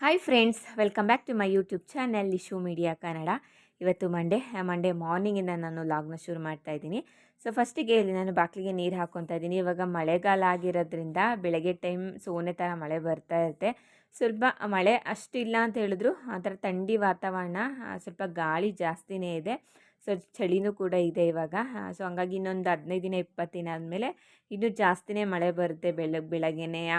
Hi friends welcome back to my YouTube channel Ishu media Kannada ಇವತ್ತು Monday Monday ಮಾರ್ನಿಂಗಿಂದ ನಾನು ಲಾಗ್ನ ಶುರು ಮಾಡ್ತಾ ಇದ್ದೀನಿ. ಸೊ ಫಸ್ಟಿಗೆ ಇಲ್ಲಿ ನಾನು ಬಾಕ್ಲಿಗೆ ನೀರು ಹಾಕ್ಕೊತಾ ಇದ್ದೀನಿ. ಇವಾಗ ಮಳೆಗಾಲ ಆಗಿರೋದ್ರಿಂದ ಬೆಳಗ್ಗೆ ಟೈಮ್ ಸೋನೆ ಥರ ಮಳೆ ಬರ್ತಾ ಇರುತ್ತೆ. ಸ್ವಲ್ಪ ಮಳೆ ಅಷ್ಟಿಲ್ಲ ಅಂತ ಹೇಳಿದ್ರು. ಆ ಥರ ಥಂಡಿ ವಾತಾವರಣ ಸ್ವಲ್ಪ ಗಾಳಿ ಜಾಸ್ತಿನೇ ಇದೆ. ಸೊ ಚಳಿನೂ ಕೂಡ ಇದೆ ಇವಾಗ. ಸೊ ಹಂಗಾಗಿ ಇನ್ನೊಂದು ಹದಿನೈದು ದಿನ ಇಪ್ಪತ್ತು ದಿನ ಆದಮೇಲೆ ಇನ್ನೂ ಜಾಸ್ತಿನೇ ಮಳೆ ಬರುತ್ತೆ ಬೆಳಗ್ಗೆ ಬೆಳಗ್ಗೆನೆಯ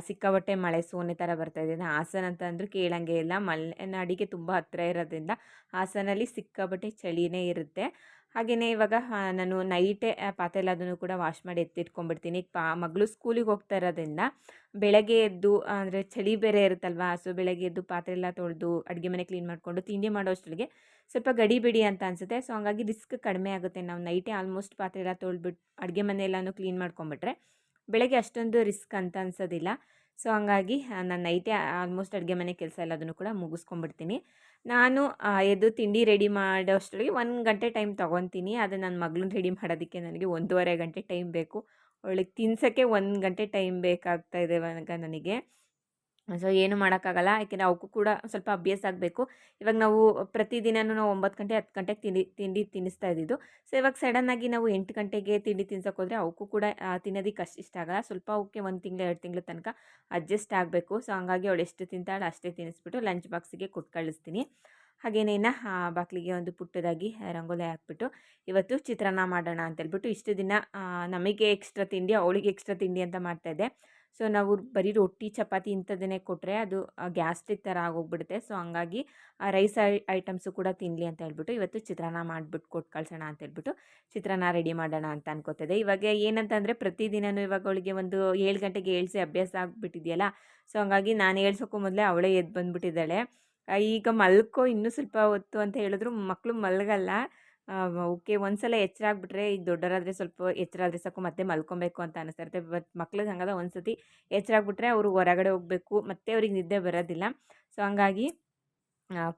ಸಿಕ್ಕಾಪಟ್ಟೆ ಮಳೆ ಸೋನೆ ಥರ ಬರ್ತಾ ಇದೆ. ಹಾಸನ ಅಂತ ಅಂದರೂ ಕೇಳಂಗೆ ಇಲ್ಲ. ಮಲೆನಾಡಿಗೆ ತುಂಬ ಹತ್ತಿರ ಇರೋದ್ರಿಂದ ಹಾಸನಲ್ಲಿ ಸಿಕ್ಕಾಪಟ್ಟೆ ಚಳಿನೇ ಇರುತ್ತೆ. ಹಾಗೆಯೇ ಇವಾಗ ನಾನು ನೈಟೇ ಆ, ಪಾತ್ರೆ ಎಲ್ಲದನ್ನು ಕೂಡ ವಾಶ್ ಮಾಡಿ ಎತ್ತಿಟ್ಕೊಂಡ್ಬಿಡ್ತೀನಿ. ಪಾ ಮಗಳು ಸ್ಕೂಲಿಗೆ ಹೋಗ್ತಾ ಇರೋದ್ರಿಂದ ಬೆಳಗ್ಗೆ ಎದ್ದು ಅಂದರೆ ಚಳಿ ಬೇರೆ ಇರುತ್ತಲ್ವಾ ಸೊ ಬೆಳಗ್ಗೆ ಎದ್ದು ಪಾತ್ರೆ ಎಲ್ಲ ತೊಳೆದು ಅಡುಗೆ ಮನೆ ಕ್ಲೀನ್ ಮಾಡಿಕೊಂಡು ತಿಂಡಿ ಮಾಡೋ ಅಷ್ಟೊಳಗೆ ಸ್ವಲ್ಪ ಗಡಿಬಿಡಿ ಅಂತ ಅನಿಸುತ್ತೆ. ಸೊ ಹಂಗಾಗಿ ರಿಸ್ಕ್ ಕಡಿಮೆ ಆಗುತ್ತೆ. ನಾವು ನೈಟೇ ಆಲ್ಮೋಸ್ಟ್ ಪಾತ್ರೆ ಎಲ್ಲ ತೊಳೆದ್ಬಿಟ್ಟು ಅಡುಗೆ ಮನೆ ಎಲ್ಲನೂ ಕ್ಲೀನ್ ಮಾಡ್ಕೊಂಬಿಟ್ರೆ ಬೆಳಗ್ಗೆ ಅಷ್ಟೊಂದು ರಿಸ್ಕ್ ಅಂತ ಅನ್ಸೋದಿಲ್ಲ. ಸೊ, ಹಂಗಾಗಿ ನಾನು ನೈಟೇ ಆಲ್ಮೋಸ್ಟ್ ಅಡುಗೆ ಮನೆ ಕೆಲಸ ಎಲ್ಲ ಅದನ್ನು ಕೂಡ ಮುಗಿಸ್ಕೊಂಡ್ಬಿಡ್ತೀನಿ ನಾನು ಎದ್ದು ತಿಂಡಿ ರೆಡಿ ಮಾಡೋ ಅಷ್ಟರಲ್ಲಿ ಒಂದು ಗಂಟೆ ಟೈಮ್ ತೊಗೊತೀನಿ. ಅದು ನನ್ನ ಮಗಳನ್ನ ರೆಡಿ ಮಾಡೋದಕ್ಕೆ ನನಗೆ ಒಂದೂವರೆ ಗಂಟೆ ಟೈಮ್ ಬೇಕು. ಅವಳಿಗೆ ತಿನ್ಸೋಕ್ಕೆ ಒಂದು ಗಂಟೆ ಟೈಮ್ ಬೇಕಾಗ್ತಾ ಇದೆ ನನಗೆ. ಸೊ, ಏನು ಮಾಡೋಕ್ಕಾಗಲ್ಲ. ಯಾಕೆಂದರೆ ಅವಕ್ಕೂ ಕೂಡ ಸ್ವಲ್ಪ ಅಭ್ಯಾಸ ಆಗಬೇಕು. ಇವಾಗ ನಾವು ಪ್ರತಿದಿನವೂ ನಾವು ಒಂಬತ್ತು ಗಂಟೆ, ಹತ್ತು ಗಂಟೆಗೆ ತಿಂಡಿ ತಿಂಡಿ ತಿನ್ನಿಸ್ತಾ ಇದ್ದಿದ್ದು. ಸೊ, ಇವಾಗ ಸಡನ್ನಾಗಿ ನಾವು ಎಂಟು ಗಂಟೆಗೆ ತಿಂಡಿ ತಿನ್ಸೋಕೆ ಹೋದರೆ ಅವಕ್ಕೂ ಕೂಡ ತಿನ್ನೋದಕ್ಕೆ ಅಷ್ಟು ಇಷ್ಟ ಆಗಲ್ಲ. ಸ್ವಲ್ಪ ಅವಕ್ಕೆ ಒಂದು ತಿಂಗಳು, ಎರಡು ತಿಂಗಳ ತನಕ ಅಡ್ಜಸ್ಟ್ ಆಗಬೇಕು. ಸೊ, ಹಂಗಾಗಿ ಅವಳು ಎಷ್ಟು ತಿಂತಾಳೆ ಅಷ್ಟೇ ತಿನ್ನಿಸ್ಬಿಟ್ಟು ಲಂಚ್ ಬಾಕ್ಸಿಗೆ ಕೊಟ್ಟು ಕಳಿಸ್ತೀನಿ. ಹಾಗೇನೇನ ಬಾಕ್ಲಿಗೆ ಒಂದು ಪುಟ್ಟದಾಗಿ ರಂಗೋಲಿ ಹಾಕ್ಬಿಟ್ಟು ಇವತ್ತು ಚಿತ್ರಾನ್ನ ಮಾಡೋಣ ಅಂತ ಹೇಳ್ಬಿಟ್ಟು ಇಷ್ಟು ದಿನ ನಮಗೆ ಎಕ್ಸ್ಟ್ರಾ ತಿಂಡಿ, ಅವಳಿಗೆ ಎಕ್ಸ್ಟ್ರಾ ತಿಂಡಿ ಅಂತ ಮಾಡ್ತಾಯಿದ್ದೆ ಸೊ, ನಾವು ಬರೀ ರೊಟ್ಟಿ, ಚಪಾತಿ ಇಂಥದ್ದನ್ನೇ ಕೊಟ್ಟರೆ ಅದು ಗ್ಯಾಸ್ಟ್ರಿಕ್ ಥರ ಆಗೋಗ್ಬಿಡುತ್ತೆ. ಸೊ, ಹಂಗಾಗಿ ರೈಸ್ ಐಟಮ್ಸು ಕೂಡ ತಿನ್ನಲಿ ಅಂತ ಹೇಳ್ಬಿಟ್ಟು ಇವತ್ತು ಚಿತ್ರಾನ್ನ ಮಾಡಿಬಿಟ್ಟು ಕೊಟ್ಟು ಕಳ್ಸೋಣ ಅಂತ ಹೇಳ್ಬಿಟ್ಟು ಚಿತ್ರಾನ್ನ ರೆಡಿ ಮಾಡೋಣ ಅಂತ ಅನ್ಕೋತಿದ್ದೆ ಇವಾಗ ಏನಂತಂದರೆ ಪ್ರತಿದಿನವೂ ಇವಾಗ ಅವಳಿಗೆ ಒಂದು ಏಳು ಗಂಟೆಗೆ ಏಳ್ಸಿ ಅಭ್ಯಾಸ ಆಗಿಬಿಟ್ಟಿದೆಯಲ್ಲ, ಸೊ, ಹಂಗಾಗಿ ನಾನು ಹೇಳ್ಸೋಕ್ಕೂ ಮೊದಲೇ ಅವಳೇ ಎದ್ದು ಬಂದುಬಿಟ್ಟಿದ್ದಾಳೆ. ಈಗ ಮಲ್ಕೋ, ಇನ್ನೂ ಸ್ವಲ್ಪ ಹೊತ್ತು ಅಂತ ಹೇಳಿದ್ರು ಮಕ್ಕಳು ಮಲಗಲ್ಲ. ಓಕೆ, ಒಂದ್ಸಲ ಎಚ್ಚರ ಆಗಿಬಿಟ್ರೆ ಈಗ ದೊಡ್ಡರಾದರೆ ಸ್ವಲ್ಪ ಎಚ್ಚರ ಆದರೆ ಸಾಕು, ಮತ್ತೆ ಮಲ್ಕೊಬೇಕು ಅಂತ ಅನಿಸ್ತಾ ಬಟ್ ಮಕ್ಳಿಗೆ ಹಂಗಲ್ಲ ಒಂದು ಸತಿ ಎಚ್ಚರ ಅವರು ಹೊರಗಡೆ ಹೋಗಬೇಕು, ಮತ್ತೆ ಅವ್ರಿಗೆ ನಿದ್ದೆ ಬರೋದಿಲ್ಲ. ಸೊ, ಹಂಗಾಗಿ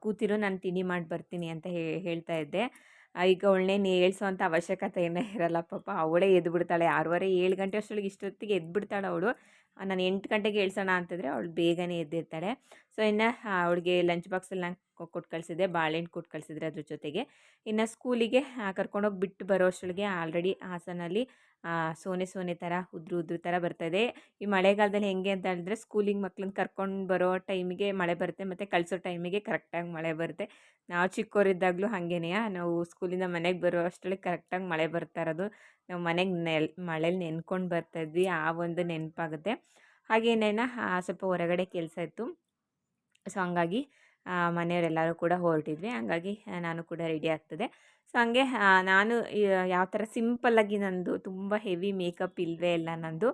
ಕೂತಿರೋ, ನಾನು ತಿಂಡಿ ಮಾಡಿ ಬರ್ತೀನಿ ಅಂತ ಹೇಳ್ತಾ ಇದ್ದೆ. ಈಗ ಅವಳನ್ನೇ ಏಳ್ಸೋವಂಥ ಅವಶ್ಯಕತೆ ಏನೇ ಇರಲ್ಲ, ಪಾಪ. ಅವಳೇ ಎದ್ದು ಬಿಡ್ತಾಳೆ. ಆರೂವರೆ ಏಳು ಗಂಟೆ ಅಷ್ಟೊಳಗೆ ಇಷ್ಟೊತ್ತಿಗೆ ಎದ್ದು ಬಿಡ್ತಾಳೆ ಅವಳು. ನಾನು ಎಂಟು ಗಂಟೆಗೆ ಹೇಳ್ಸೋಣ ಅಂತಂದರೆ ಅವಳು ಬೇಗನೆ ಎದ್ದಿರ್ತಾಳೆ. ಸೊ, ಇನ್ನು ಅವಳಿಗೆ ಲಂಚ್ ಬಾಕ್ಸಲ್ಲಿ ನಾನು ಕೊಟ್ಟು ಕಳಿಸಿದೆ ಬಾಳೆಹಣ್ಣು ಕೊಟ್ಟು ಕಳಿಸಿದ್ರೆ ಅದ್ರ ಜೊತೆಗೆ. ಇನ್ನು ಸ್ಕೂಲಿಗೆ ಕರ್ಕೊಂಡೋಗಿ ಬಿಟ್ಟು ಬರೋ ಅಷ್ಟೊಳಗೆ ಆಲ್ರೆಡಿ ಹಾಸನಲ್ಲಿ ಸೋನೆ ಸೋನೆ ಥರ, ಉದ್ರು ಉದ್ರು ಥರ ಬರ್ತದೆ ಈ ಮಳೆಗಾಲದಲ್ಲಿ ಹೆಂಗೆ ಅಂತ ಹೇಳಿದ್ರೆ ಸ್ಕೂಲಿಗೆ ಮಕ್ಳನ್ನ ಕರ್ಕೊಂಡು ಬರೋ ಟೈಮಿಗೆ ಮಳೆ ಬರುತ್ತೆ, ಮತ್ತು ಕಳಿಸೋ ಟೈಮಿಗೆ ಕರೆಕ್ಟಾಗಿ ಮಳೆ ಬರುತ್ತೆ. ನಾವು ಚಿಕ್ಕವರಿದ್ದಾಗಲೂ ಹಾಗೇನೆ ನಾವು ಸ್ಕೂಲಿಂದ ಮನೆಗೆ ಬರೋ ಅಷ್ಟರಲ್ಲಿ ಕರೆಕ್ಟಾಗಿ ಮಳೆ ಬರ್ತಾ ಇರೋದು. ನಾವು ಮನೆಗೆ ನೆಲ್, ಮಳೇಲಿ ನೆನ್ಕೊಂಡು ಬರ್ತಾಯಿದ್ವಿ ಆ ಒಂದು ನೆನಪಾಗುತ್ತೆ. ಹಾಗೇನೇನ ಸ್ವಲ್ಪ ಹೊರಗಡೆ ಕೆಲಸ ಇತ್ತು. ಸೊ, ಹಂಗಾಗಿ ಮನೆಯವರೆಲ್ಲರೂ ಕೂಡ ಹೊರಟಿದ್ವಿ. ಹಂಗಾಗಿ ನಾನು ಕೂಡ ರೆಡಿ ಆಗ್ತದೆ. ಸೊ ಹಂಗೆ ನಾನು ಯಾವ ಥರ ಸಿಂಪಲ್ಲಾಗಿ ನಂದು ತುಂಬ ಹೆವಿ ಮೇಕಪ್ ಇಲ್ಲವೇ ಇಲ್ಲ ನಂದು.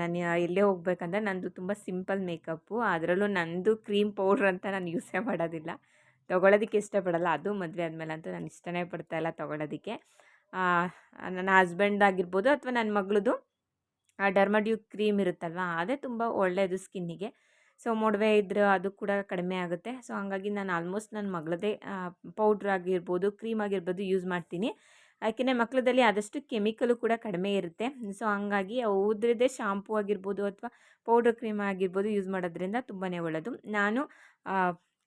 ನಾನು ಎಲ್ಲೇ ಹೋಗ್ಬೇಕಂದ್ರೆ ನಂದು ತುಂಬ ಸಿಂಪಲ್ ಮೇಕಪ್ಪು ಅದರಲ್ಲೂ ನಂದು ಕ್ರೀಮ್ ಪೌಡ್ರ್ ಅಂತ ನಾನು ಯೂಸೇ ಮಾಡೋದಿಲ್ಲ. ತೊಗೊಳೋದಕ್ಕೆ ಇಷ್ಟಪಡಲ್ಲ. ಅದು ಮದುವೆ ಆದಮೇಲೆ ಅಂತೂ ನಾನು ಇಷ್ಟನೇ ಇಲ್ಲ ತೊಗೊಳೋದಕ್ಕೆ. ನನ್ನ ಹಸ್ಬೆಂಡ್ ಆಗಿರ್ಬೋದು ಅಥವಾ ನನ್ನ ಮಗಳದು ಡರ್ಮಡ್ಯೂ ಕ್ರೀಮ್ ಇರುತ್ತಲ್ವ, ಅದೇ ತುಂಬ ಒಳ್ಳೆಯದು ಸ್ಕಿನ್ನಿಗೆ ಸೊ, ಮೊಡವೆ ಇದ್ರೆ ಅದು ಕೂಡ ಕಡಿಮೆ ಆಗುತ್ತೆ. ಸೊ, ಹಂಗಾಗಿ ನಾನು ಆಲ್ಮೋಸ್ಟ್ ನನ್ನ ಮಗಳದೇ ಪೌಡ್ರ್ ಆಗಿರ್ಬೋದು, ಕ್ರೀಮ್ ಆಗಿರ್ಬೋದು ಯೂಸ್ ಮಾಡ್ತೀನಿ. ಯಾಕೆಂದರೆ ಮಕ್ಕಳದಲ್ಲಿ ಆದಷ್ಟು ಕೆಮಿಕಲು ಕೂಡ ಕಡಿಮೆ ಇರುತ್ತೆ. ಸೊ, ಹಂಗಾಗಿ ಉದ್ರದೇ ಶಾಂಪೂ ಆಗಿರ್ಬೋದು ಅಥವಾ ಪೌಡ್ರ್ ಕ್ರೀಮ್ ಆಗಿರ್ಬೋದು ಯೂಸ್ ಮಾಡೋದ್ರಿಂದ ತುಂಬಾ ಒಳ್ಳೆಯದು ನಾನು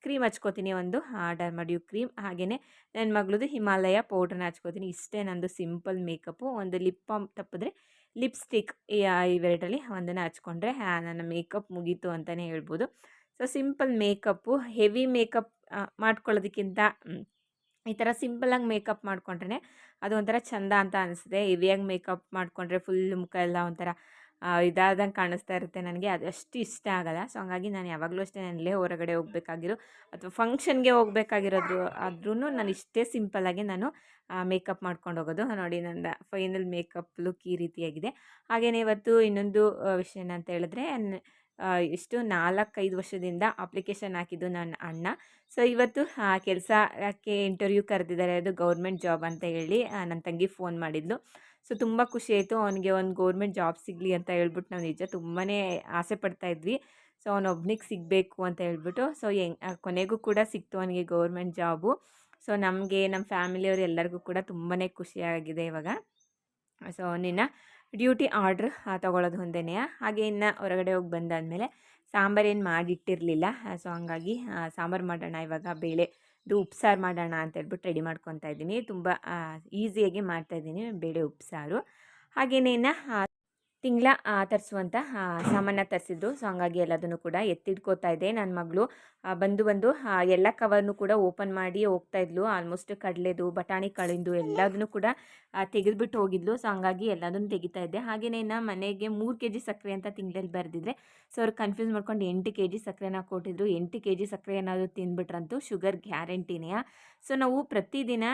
ಕ್ರೀಮ್ ಹಚ್ಕೋತೀನಿ ಒಂದು ಡರ್ಮಡ್ಯೂ ಕ್ರೀಮ್. ಹಾಗೆಯೇ ನನ್ನ ಮಗಳದು ಹಿಮಾಲಯ ಪೌಡ್ರನ್ನ ಹಚ್ಕೋತೀನಿ. ಇಷ್ಟೇ ನಂದು ಸಿಂಪಲ್ ಮೇಕಪ್ಪು. ಒಂದು ಲಿಪ್ ಬಾಮ್ ತಪ್ಪಿದ್ರೆ ಲಿಪ್ಸ್ಟಿಕ್ ಇವೆರಡರಲ್ಲಿ ಒಂದನ್ನು ಹಚ್ಕೊಂಡ್ರೆ ನನ್ನ ಮೇಕಪ್ ಮುಗೀತು ಅಂತಲೇ ಹೇಳ್ಬೋದು. So, simple makeup, heavy makeup ಮಾಡ್ಕೊಳ್ಳೋದಕ್ಕಿಂತ ಈ ಥರ ಸಿಂಪಲಾಗಿ ಮೇಕಪ್ ಮಾಡ್ಕೊಂಡ್ರೆ ಅದು ಒಂಥರ ಚಂದ ಅಂತ ಅನಿಸುತ್ತೆ. ಹೆವಿಯಾಗಿ ಮೇಕಪ್ ಮಾಡಿಕೊಂಡ್ರೆ ಫುಲ್ ಮುಖ ಎಲ್ಲ ಒಂಥರ ಇದಾದಂಗೆ ಕಾಣಿಸ್ತಾ ಇರುತ್ತೆ ನನಗೆ. ಅದು ಇಷ್ಟ ಆಗಲ್ಲ. ಸೊ ಹಂಗಾಗಿ ನಾನು ಯಾವಾಗಲೂ ಅಷ್ಟೇ ನಾನು ಎಲ್ಲೇ ಹೊರಗಡೆ ಹೋಗ್ಬೇಕಾಗಿರೋ ಅಥವಾ ಫಂಕ್ಷನ್ಗೆ ಹೋಗ್ಬೇಕಾಗಿರೋದು ಆದ್ರೂ ನಾನು ಇಷ್ಟೇ ಸಿಂಪಲ್ಲಾಗಿ ನಾನು ಮೇಕಪ್ ಮಾಡ್ಕೊಂಡು ಹೋಗೋದು. ನೋಡಿ ನನ್ನ ಫೈನಲ್ ಮೇಕಪ್ ಲುಕ್ ಈ ರೀತಿಯಾಗಿದೆ. ಹಾಗೆಯೇ ಇವತ್ತು ಇನ್ನೊಂದು ವಿಷಯ ಏನಂತ ಹೇಳಿದ್ರೆ ಇಷ್ಟು ನಾಲ್ಕೈದು ವರ್ಷದಿಂದ ಅಪ್ಲಿಕೇಶನ್ ಹಾಕಿದ್ದು ನನ್ನ ಅಣ್ಣ. ಸೊ ಇವತ್ತು ಕೆಲಸಕ್ಕೆ ಇಂಟರ್ವ್ಯೂ ಕರೆದಿದ್ದಾರೆ, ಅದು ಗೌರ್ಮೆಂಟ್ ಜಾಬ್ ಅಂತ ಹೇಳಿ ನನ್ನ ತಂಗಿ ಫೋನ್ ಮಾಡಿದ್ಲು. ಸೊ ತುಂಬ ಖುಷಿ ಆಯಿತು. ಅವನಿಗೆ ಒಂದು ಗೌರ್ಮೆಂಟ್ ಜಾಬ್ ಸಿಗಲಿ ಅಂತ ಹೇಳ್ಬಿಟ್ಟು ನಾವು ನಿಜ ತುಂಬಾ ಆಸೆ ಪಡ್ತಾ ಇದ್ವಿ. ಸೊ ಅವನೊಬ್ನಿಗೆ ಸಿಗಬೇಕು ಅಂತ ಹೇಳ್ಬಿಟ್ಟು ಸೊ ಹೆಂಗ್ ಕೊನೆಗೂ ಕೂಡ ಸಿಕ್ತು ಅವನಿಗೆ ಗೌರ್ಮೆಂಟ್ ಜಾಬು ಸೊ ನಮಗೆ ನಮ್ಮ ಫ್ಯಾಮಿಲಿಯವರು ಎಲ್ಲರಿಗೂ ಕೂಡ ತುಂಬಾ ಖುಷಿಯಾಗಿದೆ ಇವಾಗ. ಸೊ ನಿನ್ನ ಡ್ಯೂಟಿ ಆರ್ಡ್ರ್ ತೊಗೊಳೋದು ಹೊಂದೇನೆ ಹಾಗೆ ಇನ್ನು ಹೊರಗಡೆ ಹೋಗಿ ಬಂದಾದಮೇಲೆ ಸಾಂಬಾರೇನು ಮಾಡಿಟ್ಟಿರಲಿಲ್ಲ. ಸೊ ಹಂಗಾಗಿ ಸಾಂಬಾರು ಮಾಡೋಣ ಇವಾಗ, ಬೇಳೆ ಇದು ಉಪ್ಸಾರು ಮಾಡೋಣ ಅಂತ ಹೇಳ್ಬಿಟ್ಟು ರೆಡಿ ಮಾಡ್ಕೊತಾ ಇದ್ದೀನಿ. ತುಂಬ ಈಸಿಯಾಗಿ ಮಾಡ್ತಾಯಿದ್ದೀನಿ ಬೇಳೆ ಉಪ್ಸಾರು ಹಾಗೆಯೇ ತಿಂಗಳ ತರಿಸುವಂಥ ಸಾಮಾನ ತರಿಸಿದ್ರು. ಸೊ ಹಂಗಾಗಿ ಎಲ್ಲದನ್ನು ಕೂಡ ಎತ್ತಿಟ್ಕೋತಾ ಇದ್ದೆ. ನನ್ನ ಮಗಳು ಬಂದು ಬಂದು ಎಲ್ಲ ಕವರ್ನು ಕೂಡ ಓಪನ್ ಮಾಡಿ ಹೋಗ್ತಾ ಇದ್ಲು. ಆಲ್ಮೋಸ್ಟ್ ಕಡಲೆದು, ಬಟಾಣಿ ಕಳಿಂದು ಎಲ್ಲದನ್ನು ಕೂಡ ತೆಗೆದುಬಿಟ್ಟು ಹೋಗಿದ್ಲು. ಸೊ ಹಂಗಾಗಿ ಎಲ್ಲದನ್ನು ತೆಗಿತಾ ಇದ್ದೆ. ಹಾಗೆಯೇ ಇನ್ನು ಮನೆಗೆ ಮೂರು ಕೆ ಜಿ ಸಕ್ಕರೆ ಅಂತ ತಿಂಗಳಲ್ಲಿ ಬರೆದಿದ್ರೆ, ಸೊ, ಅವ್ರು ಕನ್ಫ್ಯೂಸ್ ಮಾಡ್ಕೊಂಡು ಎಂಟು ಕೆ ಜಿ ಸಕ್ಕರೆನ ಕೊಟ್ಟಿದ್ರು. ಎಂಟು ಕೆ ಜಿ ಸಕ್ಕರೆ ಏನಾದರೂ ತಿಂದ್ಬಿಟ್ರಂತೂ ಶುಗರ್ ಗ್ಯಾರಂಟಿನೇ ಸೊ, ನಾವು ಪ್ರತಿದಿನ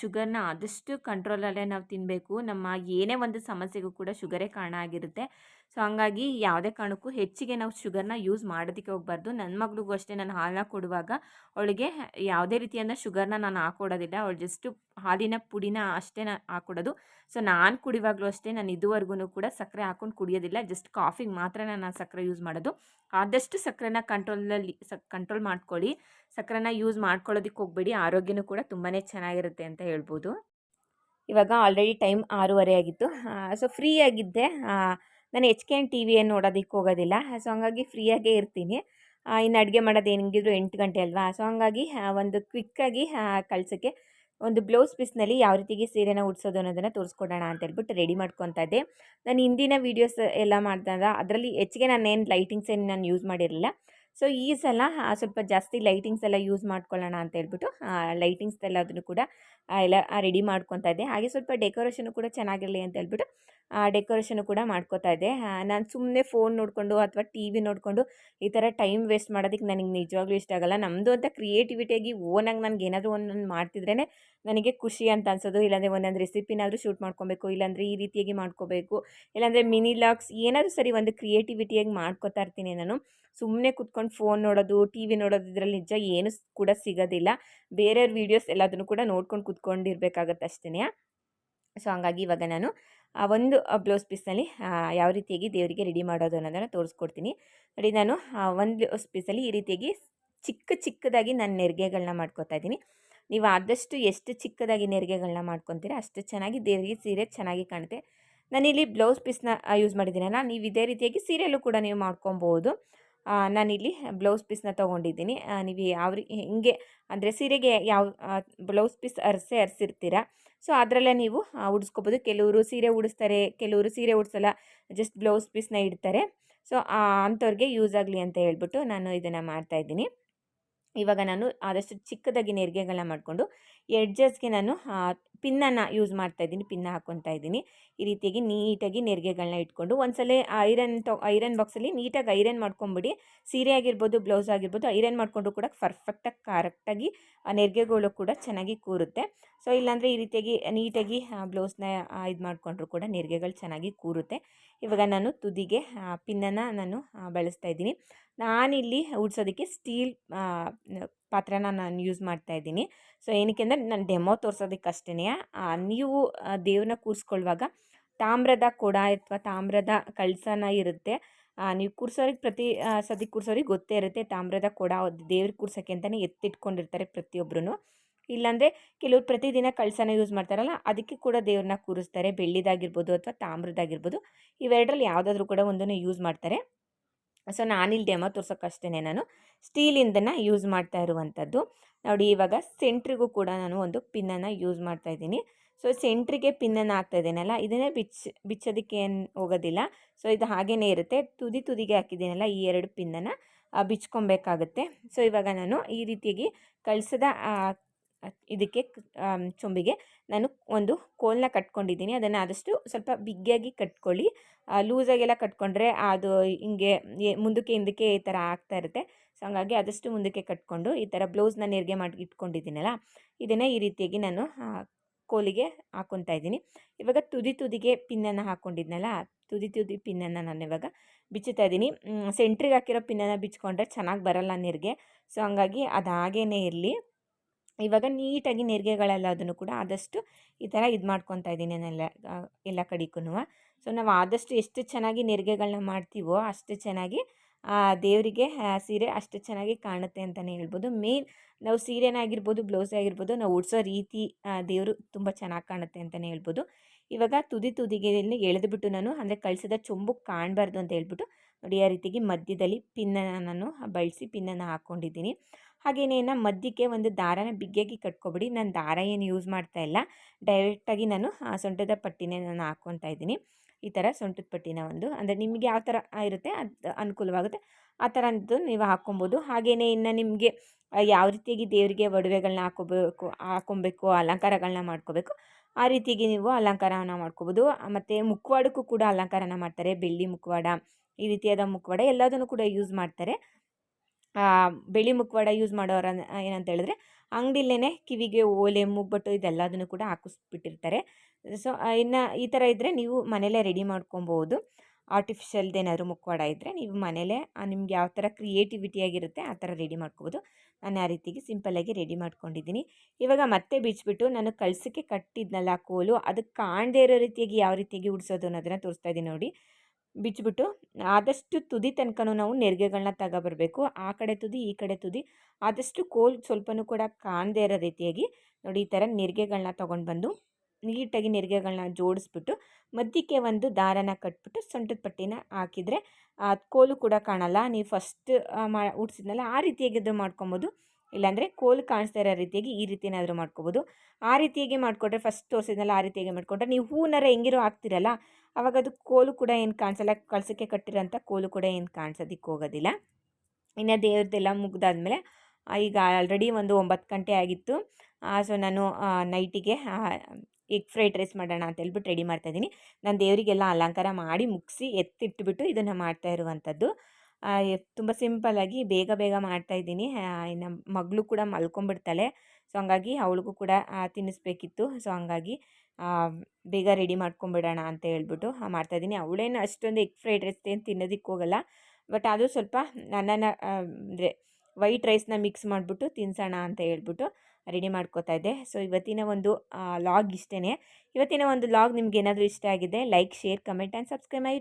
ಶುಗರ್ನ ಆದಷ್ಟು ಕಂಟ್ರೋಲಲ್ಲೇ ನಾವು ತಿನ್ನಬೇಕು ನಮ್ಮ ಏನೇ ಒಂದು ಸಮಸ್ಯೆಗೂ ಕೂಡ ಶುಗರೇ ಕಾರಣ ಆಗಿರುತ್ತೆ. ಸೊ, ಹಂಗಾಗಿ ಯಾವುದೇ ಕಾರಣಕ್ಕೂ ಹೆಚ್ಚಿಗೆ ನಾವು ಶುಗರ್ನ ಯೂಸ್ ಮಾಡೋದಕ್ಕೆ ಹೋಗಬಾರ್ದು. ನನ್ನ ಮಗಳಿಗೂ ಅಷ್ಟೇ, ನಾನು ಹಾಲನ್ನ ಕೊಡುವಾಗ ಅವಳಿಗೆ ಯಾವುದೇ ರೀತಿಯಾದ ಶುಗರ್ನ ನಾನು ಹಾಕೊಡೋದಿಲ್ಲ. ಅವಳು ಜಸ್ಟ್ ಹಾಲಿನ ಪುಡಿನ ಅಷ್ಟೇ ನಾನು ಹಾಕೊಡೋದು. ಸೊ, ನಾನು ಕುಡಿವಾಗಲೂ ಅಷ್ಟೇ, ನಾನು ಇದುವರೆಗೂ ಕೂಡ ಸಕ್ಕರೆ ಹಾಕೊಂಡು ಕುಡಿಯೋದಿಲ್ಲ. ಜಸ್ಟ್ ಕಾಫಿಗೆ ಮಾತ್ರ ನಾನು ಸಕ್ಕರೆ ಯೂಸ್ ಮಾಡೋದು. ಆದಷ್ಟು ಸಕ್ಕರೆನ ಕಂಟ್ರೋಲಲ್ಲಿ ಸಕ್ ಕಂಟ್ರೋಲ್ ಮಾಡ್ಕೊಳ್ಳಿ. ಸಕ್ಕರೆನ ಯೂಸ್ ಮಾಡ್ಕೊಳ್ಳೋದಕ್ಕೆ ಹೋಗಬೇಡಿ. ಆರೋಗ್ಯನೂ ಕೂಡ ತುಂಬಾ ಚೆನ್ನಾಗಿರುತ್ತೆ ಅಂತ ಹೇಳ್ಬೋದು. ಇವಾಗ ಆಲ್ರೆಡಿ ಟೈಮ್ ಆರೂವರೆ ಆಗಿತ್ತು. ಸೊ, ಫ್ರೀ ಆಗಿದ್ದೆ. ನಾನು H K N T V ಏನು ನೋಡೋದಕ್ಕೆ ಹೋಗೋದಿಲ್ಲ. ಸೊ ಹಂಗಾಗಿ ಫ್ರೀಯಾಗೇ ಇರ್ತೀನಿ. ಇನ್ನು ಅಡುಗೆ ಮಾಡೋದು ಹೆಂಗಿದ್ರು ಎಂಟು ಗಂಟೆ ಅಲ್ವಾ? ಸೊ ಹಂಗಾಗಿ ಒಂದು ಕ್ವಿಕ್ಕಾಗಿ ಕಳ್ಸೋಕ್ಕೆ ಒಂದು ಬ್ಲೌಸ್ ಪೀಸ್ನಲ್ಲಿ ಯಾವ ರೀತಿಗೆ ಸೀರೆನ ಉಡ್ಸೋದು ಅನ್ನೋದನ್ನು ತೋರಿಸ್ಕೊಡೋಣ ಅಂತ ಹೇಳ್ಬಿಟ್ಟು ರೆಡಿ ಮಾಡ್ಕೊತಾ ಇದ್ದೆ. ನಾನು ಹಿಂದಿನ ವೀಡಿಯೋಸ್ ಎಲ್ಲ ಮಾಡಿದಾಗ ಅದರಲ್ಲಿ ಹೆಚ್ಚಿಗೆ ನಾನೇನು ಲೈಟಿಂಗ್ಸ್ ಏನು ನಾನು ಯೂಸ್ ಮಾಡಿರಲಿಲ್ಲ. ಸೊ ಈ ಸಲ ಸ್ವಲ್ಪ ಜಾಸ್ತಿ ಲೈಟಿಂಗ್ಸ್ ಎಲ್ಲ ಯೂಸ್ ಮಾಡ್ಕೊಳ್ಳೋಣ ಅಂತ ಹೇಳ್ಬಿಟ್ಟು ಲೈಟಿಂಗ್ಸ್ ಎಲ್ಲದನ್ನು ಕೂಡ ಎಲ್ಲ ರೆಡಿ ಮಾಡ್ಕೊತಾ ಇದ್ದೆ. ಹಾಗೆ ಸ್ವಲ್ಪ ಡೆಕೋರೇಷನು ಕೂಡ ಚೆನ್ನಾಗಿರಲಿ ಅಂತ ಹೇಳ್ಬಿಟ್ಟು ಡೆಕೋರೇಷನು ಕೂಡ ಮಾಡ್ಕೋತಾ ಇದ್ದೆ. ನಾನು ಸುಮ್ಮನೆ ಫೋನ್ ನೋಡಿಕೊಂಡು ಅಥವಾ ಟಿ ವಿ ನೋಡಿಕೊಂಡು ಈ ಥರ ಟೈಮ್ ವೇಸ್ಟ್ ಮಾಡೋದಕ್ಕೆ ನನಗೆ ನಿಜವಾಗ್ಲೂ ಇಷ್ಟ ಆಗಲ್ಲ. ನಮ್ಮದು ಅಂತ ಕ್ರಿಯೇಟಿವಿಟಿಯಾಗಿ ಓನಾಗಿ ನನಗೆ ಏನಾದರೂ ಒಂದೊಂದು ಮಾಡ್ತಿದ್ರೇ ನನಗೆ ಖುಷಿ ಅಂತ ಅನ್ಸೋದು. ಇಲ್ಲಾಂದರೆ ಒಂದೊಂದು ರೆಸಿಪಿನಾದರೂ ಶೂಟ್ ಮಾಡ್ಕೊಬೇಕು, ಇಲ್ಲಾಂದರೆ ಈ ರೀತಿಯಾಗಿ ಮಾಡ್ಕೋಬೇಕು, ಇಲ್ಲಾಂದರೆ ಮಿನಿ ಲಾಕ್ಸ್ ಏನಾದರೂ ಸರಿ ಒಂದು ಕ್ರಿಯೇಟಿವಿಟಿಯಾಗಿ ಮಾಡ್ಕೋತಾ ಇರ್ತೀನಿ ನಾನು. ಸುಮ್ಮನೆ ಕುತ್ಕೊಂಡು ಫೋನ್ ನೋಡೋದು, ಟಿ ವಿ ನೋಡೋದು ಇದರಲ್ಲಿ ನಿಜ ಏನು ಕೂಡ ಸಿಗೋದಿಲ್ಲ. ಬೇರೆಯವ್ರ ವೀಡಿಯೋಸ್ ಎಲ್ಲದನ್ನು ಕೂಡ ನೋಡ್ಕೊಂಡು ಕುತ್ಕೊಂಡಿರ್ಬೇಕಾಗತ್ತೆ ಅಷ್ಟೇ ಸೊ, ಹಂಗಾಗಿ ಇವಾಗ ನಾನು ಆ ಒಂದು ಬ್ಲೌಸ್ ಪೀಸ್ನಲ್ಲಿ ಯಾವ ರೀತಿಯಾಗಿ ದೇವರಿಗೆ ರೆಡಿ ಮಾಡೋದು ಅನ್ನೋದನ್ನು ತೋರಿಸ್ಕೊಡ್ತೀನಿ. ನೋಡಿ, ನಾನು ಒಂದು ಬ್ಲೌಸ್ ಪೀಸಲ್ಲಿ ಈ ರೀತಿಯಾಗಿ ಚಿಕ್ಕ ಚಿಕ್ಕದಾಗಿ ನಾನು ನೆರಿಗೆಗಳನ್ನ ಮಾಡ್ಕೊತಾ ಇದ್ದೀನಿ. ನೀವು ಆದಷ್ಟು ಎಷ್ಟು ಚಿಕ್ಕದಾಗಿ ನೆರಿಗೆಗಳನ್ನ ಮಾಡ್ಕೊತೀರ, ಅಷ್ಟು ಚೆನ್ನಾಗಿ ದೇವರಿಗೆ ಸೀರೆ ಚೆನ್ನಾಗಿ ಕಾಣುತ್ತೆ. ನಾನಿಲ್ಲಿ ಬ್ಲೌಸ್ ಪೀಸ್ನ ಯೂಸ್ ಮಾಡಿದ್ದೀನಲ್ಲ, ನೀವು ಇದೇ ರೀತಿಯಾಗಿ ಸೀರೆಯಲ್ಲೂ ಕೂಡ ನೀವು ಮಾಡ್ಕೊಬೋದು. ನಾನಿಲ್ಲಿ ಬ್ಲೌಸ್ ಪೀಸ್ನ ತೊಗೊಂಡಿದ್ದೀನಿ. ನೀವು ಯಾವ ಹಿಂಗೆ, ಅಂದರೆ ಸೀರೆಗೆ ಯಾವ ಬ್ಲೌಸ್ ಪೀಸ್ ಅರಸೆ ಅರಿಸಿರ್ತೀರ ಸೊ, ಅದರಲ್ಲೇ ನೀವು ಉಡಿಸ್ಕೋಬೋದು. ಕೆಲವರು ಸೀರೆ ಉಡಿಸ್ತಾರೆ, ಕೆಲವರು ಸೀರೆ ಉಡಿಸಲ್ಲ, ಜಸ್ಟ್ ಬ್ಲೌಸ್ ಪೀಸ್ನ ಇಡ್ತಾರೆ. ಸೊ ಅಂಥವ್ರಿಗೆ ಯೂಸ್ ಆಗಲಿ ಅಂತ ಹೇಳ್ಬಿಟ್ಟು ನಾನು ಇದನ್ನು ಮಾಡ್ತಾಯಿದ್ದೀನಿ ಇವಾಗ ನಾನು ಆದಷ್ಟು ಚಿಕ್ಕದಾಗಿ ನೆರಿಗೆಗಳನ್ನ ಮಾಡಿಕೊಂಡು ಎಡ್ಜಸ್ಗೆ ನಾನು ಪಿನ್ನನ್ನು ಯೂಸ್ ಮಾಡ್ತಾ ಇದ್ದೀನಿ, ಪಿನ್ನ ಹಾಕ್ಕೊತಾ ಇದ್ದೀನಿ. ಈ ರೀತಿಯಾಗಿ ನೀಟಾಗಿ ನೆರಿಗೆಗಳನ್ನ ಇಟ್ಕೊಂಡು ಒಂದ್ಸಲ ಐರನ್ ತೊ, ಐರನ್ ಬಾಕ್ಸಲ್ಲಿ ನೀಟಾಗಿ ಐರನ್ ಮಾಡ್ಕೊಂಬಿಡಿ. ಸೀರೆ ಆಗಿರ್ಬೋದು ಬ್ಲೌಸ್ ಆಗಿರ್ಬೋದು, ಐರನ್ ಮಾಡಿಕೊಂಡು ಕೂಡ ಪರ್ಫೆಕ್ಟಾಗಿ ಕರೆಕ್ಟಾಗಿ ಆ, ನೆರಿಗೆಗಳು ಕೂಡ ಚೆನ್ನಾಗಿ ಕೂರುತ್ತೆ. ಸೊ ಇಲ್ಲಾಂದರೆ ಈ ರೀತಿಯಾಗಿ ನೀಟಾಗಿ ಬ್ಲೌಸ್ನ ಇದು ಮಾಡಿಕೊಂಡ್ರು ಕೂಡ ನೆರಿಗೆಗಳು ಚೆನ್ನಾಗಿ ಕೂರುತ್ತೆ. ಇವಾಗ ನಾನು ತುದಿಗೆ ಪಿನ್ನನ್ನು ನಾನು ಬಳಸ್ತಾ ಇದ್ದೀನಿ. ನಾನಿಲ್ಲಿ ಉಡ್ಸೋದಕ್ಕೆ ಸ್ಟೀಲ್ ಪಾತ್ರೆನ ನಾನು ಯೂಸ್ ಮಾಡ್ತಾ ಇದ್ದೀನಿ. ಸೊ, ಏನಕ್ಕೆ ಅಂದರೆ ನಾನು ಡೆಮೋ ತೋರಿಸೋದಕ್ಕಷ್ಟೇ ನೀವು ದೇವ್ರನ್ನ ಕೂರಿಸ್ಕೊಳ್ಳುವಾಗ ತಾಮ್ರದ ಕೊಡ ಅಥವಾ ತಾಮ್ರದ ಕಳಸನ ಇರುತ್ತೆ. ನೀವು ಕೂರ್ಸೋರಿಗೆ ಪ್ರತಿ ಸತಿ ಕೂರ್ಸೋರಿಗೆ ಗೊತ್ತೇ ಇರುತ್ತೆ ತಾಮ್ರದ ಕೊಡ ದೇವ್ರಿಗೆ ಕೂರ್ಸೋಕ್ಕೆ ಅಂತಲೇ ಎತ್ತಿಟ್ಕೊಂಡಿರ್ತಾರೆ ಪ್ರತಿಯೊಬ್ಬರೂ ಇಲ್ಲಾಂದರೆ ಕೆಲವ್ರು ಪ್ರತಿದಿನ ಕಳಸನ ಯೂಸ್ ಮಾಡ್ತಾರಲ್ಲ, ಅದಕ್ಕೆ ಕೂಡ ದೇವ್ರನ್ನ ಕೂರಿಸ್ತಾರೆ. ಬೆಳ್ಳಿದಾಗಿರ್ಬೋದು ಅಥವಾ ತಾಮ್ರದಾಗಿರ್ಬೋದು ಇವೆರಡರಲ್ಲಿ ಯಾವುದಾದ್ರೂ ಕೂಡ ಒಂದನ್ನು ಯೂಸ್ ಮಾಡ್ತಾರೆ. ಸೊ ನಾನಿಲ್ಲಿ ಡೆಮೋ ತೋರ್ಸೋಕ್ಕಷ್ಟೇ ನಾನು. ಸ್ಟೀಲಿಂದನ ಯೂಸ್ ಮಾಡ್ತಾ ಇರುವಂಥದ್ದು. ನೋಡಿ, ಇವಾಗ ಸೆಂಟ್ರಿಗೂ ಕೂಡ ನಾನು ಒಂದು ಪಿನ್ನನ್ನು ಯೂಸ್ ಮಾಡ್ತಾ ಇದ್ದೀನಿ. ಸೊ, ಸೆಂಟ್ರಿಗೆ ಪಿನ್ನನ್ನು ಹಾಕ್ತಾ ಇದ್ದೀನಲ್ಲ, ಇದನ್ನೇ ಬಿಚ್ಚ ಬಿಚ್ಚೋದಕ್ಕೆ ಏನು ಹೋಗೋದಿಲ್ಲ. ಸೊ, ಇದು ಹಾಗೇ ಇರುತ್ತೆ. ತುದಿ ತುದಿಗೆ ಹಾಕಿದ್ದೀನಲ್ಲ, ಈ ಎರಡು ಪಿನ್ನನ್ನು ಬಿಚ್ಕೊಬೇಕಾಗುತ್ತೆ. ಸೊ, ಇವಾಗ ನಾನು ಈ ರೀತಿಯಾಗಿ ಕಳಿಸದ ಇದಕ್ಕೆ ಚೊಂಬಿಗೆ ನಾನು ಒಂದು ಕೋಲನ್ನ ಕಟ್ಕೊಂಡಿದ್ದೀನಿ. ಅದನ್ನು ಆದಷ್ಟು ಸ್ವಲ್ಪ ಬಿಗ್ಗಿಯಾಗಿ ಕಟ್ಕೊಳ್ಳಿ. ಲೂಸಾಗೆಲ್ಲ ಕಟ್ಕೊಂಡ್ರೆ ಅದು ಹಿಂಗೆ ಮುಂದಕ್ಕೆ ಹಿಂದಕ್ಕೆ ಈ ಥರ ಆಗ್ತಾ ಇರುತ್ತೆ. ಸೊ, ಹಂಗಾಗಿ ಆದಷ್ಟು ಮುಂದಕ್ಕೆ ಕಟ್ಕೊಂಡು ಈ ಥರ ಬ್ಲೌಸ್ನ ನೆರಿಗೆ ಮಾಡಿ ಇಟ್ಕೊಂಡಿದ್ದೀನಲ್ಲ, ಇದನ್ನು ಈ ರೀತಿಯಾಗಿ ನಾನು ಕೋಲಿಗೆ ಹಾಕ್ಕೊತಾ ಇದ್ದೀನಿ. ಇವಾಗ ತುದಿ ತುದಿಗೆ ಪಿನ್ನನ್ನು ಹಾಕ್ಕೊಂಡಿದ್ನಲ್ಲ ತುದಿ ತುದಿ ಪಿನ್ನನ್ನು ನಾನು ಇವಾಗ ಬಿಚ್ಚುತ್ತಾ ಇದ್ದೀನಿ. ಸೆಂಟ್ರಿಗೆ ಹಾಕಿರೋ ಪಿನ್ನನ್ನು ಬಿಚ್ಕೊಂಡ್ರೆ ಚೆನ್ನಾಗಿ ಬರಲ್ಲ ನೆರಿಗೆ. ಸೊ, ಹಂಗಾಗಿ ಅದು ಹಾಗೇ ಇರಲಿ. ಇವಾಗ ನೀಟಾಗಿ ನೆರಿಗೆಗಳೆಲ್ಲದನ್ನು ಕೂಡ ಆದಷ್ಟು ಈ ಥರ ಇದು ಮಾಡ್ಕೊತಾ ಇದ್ದೀನಿ ನಾನೆಲ್ಲ ಎಲ್ಲ ಕಡೆಗೂ ಸೊ, ನಾವು ಆದಷ್ಟು ಎಷ್ಟು ಚೆನ್ನಾಗಿ ನೆರಿಗೆಗಳನ್ನ ಮಾಡ್ತೀವೋ ಅಷ್ಟು ಚೆನ್ನಾಗಿ ದೇವರಿಗೆ ಸೀರೆ ಅಷ್ಟು ಚೆನ್ನಾಗಿ ಕಾಣುತ್ತೆ ಅಂತಲೇ ಹೇಳ್ಬೋದು. ಮೇನ್ ನಾವು ಸೀರೆನೇ ಆಗಿರ್ಬೋದು, ಬ್ಲೌಸ್ ಆಗಿರ್ಬೋದು, ನಾವು ಉಡ್ಸೋ ರೀತಿ ದೇವರು ತುಂಬ ಚೆನ್ನಾಗಿ ಕಾಣುತ್ತೆ ಅಂತಲೇ ಹೇಳ್ಬೋದು. ಇವಾಗ ತುದಿ ತುದಿಗೆ ಎಳೆದುಬಿಟ್ಟು ನಾನು, ಅಂದರೆ ಕಳಿಸಿದ ಚೊಂಬು ಕಾಣಬಾರ್ದು ಅಂತ ಹೇಳ್ಬಿಟ್ಟು ನೋಡಿ, ಆ ರೀತಿಗೆ ಮಧ್ಯದಲ್ಲಿ ಪಿನ್ನನ್ನು ನಾನು ಬಳಸಿ ಪಿನ್ನನ್ನು ಹಾಕ್ಕೊಂಡಿದ್ದೀನಿ ಹಾಗೆಯೇ ಇನ್ನು ಮಧ್ಯಕ್ಕೆ ಒಂದು ದಾರನ ಬಿಗ್ಗೆಗೆ ಕಟ್ಕೊಬಿಡಿ, ನಾನು ದಾರ ಏನು ಯೂಸ್ ಮಾಡ್ತಾ ಇಲ್ಲ. ಡೈರೆಕ್ಟಾಗಿ ನಾನು, ಆ, ಸೊಂಟದ ಪಟ್ಟಿನೇ ನಾನು ಹಾಕ್ಕೊತಾ ಇದ್ದೀನಿ. ಈ ಥರ ಸೊಂಟದ ಪಟ್ಟಿನ ಒಂದು, ಅಂದರೆ ನಿಮಗೆ ಯಾವ ಥರ ಇರುತ್ತೆ ಅದು ಅನುಕೂಲವಾಗುತ್ತೆ, ಆ ಥರದ್ದು ನೀವು ಹಾಕ್ಕೊಬೋದು ಹಾಗೆಯೇ ಇನ್ನು ನಿಮಗೆ ಯಾವ ರೀತಿಯಾಗಿ ದೇವರಿಗೆ ಒಡವೆಗಳನ್ನ ಹಾಕೋಬೇಕು, ಹಾಕೊಬೇಕು ಅಲಂಕಾರಗಳನ್ನ ಮಾಡ್ಕೋಬೇಕು, ಆ ರೀತಿಯಾಗಿ ನೀವು ಅಲಂಕಾರವನ್ನು ಮಾಡ್ಕೋಬೋದು. ಮತ್ತು ಮುಖವಾಡಕ್ಕೂ ಕೂಡ ಅಲಂಕಾರನ ಮಾಡ್ತಾರೆ. ಬೆಳ್ಳಿ ಮುಖವಾಡ, ಈ ರೀತಿಯಾದ ಮುಖವಾಡ ಎಲ್ಲದನ್ನು ಕೂಡ ಯೂಸ್ ಮಾಡ್ತಾರೆ. ಬೆಳ್ಳಿ ಮುಖವಾಡ ಯೂಸ್ ಮಾಡೋರ ಏನಂತ ಹೇಳಿದ್ರೆ ಅಂಗಡಿಲೇ ಕಿವಿಗೆ ಓಲೆ, ಮೂಗ್ಬಟ್ಟು ಇದೆಲ್ಲದನ್ನು ಕೂಡ ಹಾಕಿಸ್ಬಿಟ್ಟಿರ್ತಾರೆ. ಸೊ ಇನ್ನು ಈ ಥರ ಇದ್ದರೆ ನೀವು ಮನೇಲೇ ರೆಡಿ ಮಾಡ್ಕೊಬೋದು. ಆರ್ಟಿಫಿಷಿಯಲ್ದೇನಾದರೂ ಮುಖವಾಡ ಇದ್ದರೆ ನೀವು ಮನೇಲೇ ನಿಮ್ಗೆ ಯಾವ ಥರ ಕ್ರಿಯೇಟಿವಿಟಿಯಾಗಿರುತ್ತೆ ಆ ಥರ ರೆಡಿ ಮಾಡ್ಕೋಬೋದು. ನಾನು ಆ ರೀತಿಗೆ ಸಿಂಪಲ್ಲಾಗಿ ರೆಡಿ ಮಾಡ್ಕೊಂಡಿದ್ದೀನಿ. ಇವಾಗ ಮತ್ತೆ ಬಿಚ್ಚಿಬಿಟ್ಟು ನಾನು ಕಳ್ಸಕ್ಕೆ ಕಟ್ಟಿದ್ನಲ್ಲ ಕೋಲು ಅದಕ್ಕೆ ಕಾಣದೇ ಇರೋ ರೀತಿಯಾಗಿ ಯಾವ ರೀತಿಯಾಗಿ ಉಡ್ಸೋದು ಅನ್ನೋದನ್ನು ತೋರಿಸ್ತಾ ಇದ್ದೀನಿ ನೋಡಿ. ಬಿಚ್ಚಿಬಿಟ್ಟು ಆದಷ್ಟು ತುದಿ ತನಕನೂ ನಾವು ನೆರಿಗೆಗಳನ್ನ ತಗೊಬರ್ಬೇಕು. ಆ ಕಡೆ ತುದಿ, ಈ ಕಡೆ ತುದಿ. ಆದಷ್ಟು ಕೋಲ್ ಸ್ವಲ್ಪನೂ ಕೂಡ ಕಾಣದೇ ಇರೋ ರೀತಿಯಾಗಿ ನೋಡಿ ಈ ಥರ ನೆರಿಗೆಗಳನ್ನ ತೊಗೊಂಡು ಬಂದು ನೀಟಾಗಿ ನೆರಿಗೆಗಳನ್ನ ಜೋಡಿಸ್ಬಿಟ್ಟು ಮಧ್ಯಕ್ಕೆ ಒಂದು ದಾರನ ಕಟ್ಬಿಟ್ಟು ಸೊಂಟದ ಪಟ್ಟಿನ ಹಾಕಿದರೆ ಕೋಲು ಕೂಡ ಕಾಣಲ್ಲ. ನೀವು ಫಸ್ಟ್ ಮಾ, ಉಡ್ಸಿದ್ನಲ್ಲ ಆ ರೀತಿಯಾಗಿದ್ದರೂ ಮಾಡ್ಕೊಬೋದು. ಇಲ್ಲಾಂದರೆ ಕೋಲು ಕಾಣಿಸ್ತಾ ಇರೋ ರೀತಿಯಾಗಿ ಈ ರೀತಿನಾದರೂ ಮಾಡ್ಕೊಬೋದು. ಆ ರೀತಿಯಾಗಿ ಮಾಡಿಕೊಟ್ರೆ ಫಸ್ಟ್ ತೋರಿಸಿದ್ನಲ್ಲ ಆ ರೀತಿಯಾಗಿ ಮಾಡಿಕೊಂಡ್ರೆ ನೀವು ಹೂನಾರ ಹೆಂಗಿರೋ ಹಾಕ್ತಿರಲ್ಲ ಅವಾಗ ಅದು ಕೋಲು ಕೂಡ ಏನು ಕಾಣಿಸಲ್ಲ, ಕಳಸಕ್ಕೆ ಕಟ್ಟಿರೋಂಥ ಕೋಲು ಕೂಡ ಏನು ಕಾಣಿಸೋದಕ್ಕೆ ಹೋಗೋದಿಲ್ಲ. ಇನ್ನು ದೇವ್ರದ್ದೆಲ್ಲ ಮುಗ್ದಾದ್ಮೇಲೆ ಈಗ ಆಲ್ರೆಡಿ ಒಂದು ಒಂಬತ್ತು ಗಂಟೆ ಆಗಿತ್ತು. ಸೊ ನಾನು ನೈಟಿಗೆ ಎಗ್ ಫ್ರೈಡ್ ರೈಸ್ ಮಾಡೋಣ ಅಂತ ಹೇಳ್ಬಿಟ್ಟು ರೆಡಿ ಮಾಡ್ತಾ ಇದ್ದೀನಿ. ನಾನು ದೇವರಿಗೆಲ್ಲ ಅಲಂಕಾರ ಮಾಡಿ ಮುಗಿಸಿ ಎತ್ತಿಟ್ಬಿಟ್ಟು ಇದನ್ನು ಮಾಡ್ತಾ ಇರುವಂಥದ್ದು. ತುಂಬ ಸಿಂಪಲ್ಲಾಗಿ ಬೇಗ ಬೇಗ ಮಾಡ್ತಾಯಿದ್ದೀನಿ ನಮ್ಮ ಮಗಳು ಕೂಡ ಮಲ್ಕೊಂಬಿಡ್ತಾಳೆ ಸೊ, ಹಂಗಾಗಿ ಅವಳಿಗೂ ಕೂಡ ತಿನ್ನಿಸ್ಬೇಕಿತ್ತು. ಸೊ, ಹಂಗಾಗಿ ಬೇಗ ರೆಡಿ ಮಾಡ್ಕೊಂಬಿಡೋಣ ಅಂತ ಹೇಳ್ಬಿಟ್ಟು ಮಾಡ್ತಾಯಿದ್ದೀನಿ ಅವಳೇನು ಅಷ್ಟೊಂದು ಎಗ್ ಫ್ರೈಡ್ ರೈಸ್ ಏನು ತಿನ್ನೋದಕ್ಕೆ ಹೋಗಲ್ಲ. ಬಟ್ ಅದು ಸ್ವಲ್ಪ ನನ್ನ ಅಂದರೆ ವೈಟ್ ರೈಸ್ನ ಮಿಕ್ಸ್ ಮಾಡಿಬಿಟ್ಟು ತಿನ್ಸೋಣ ಅಂತ ಹೇಳ್ಬಿಟ್ಟು ರೆಡಿ ಮಾಡ್ಕೋತಾ ಇದ್ದೆ. ಸೊ, ಇವತ್ತಿನ ಒಂದು ಲಾಗ್ ಇಷ್ಟೇ ಇವತ್ತಿನ ಒಂದು ಲಾಗ್ ನಿಮ್ಗೆ ಏನಾದರೂ ಇಷ್ಟ ಆಗಿದೆ, like, share, comment and subscribe my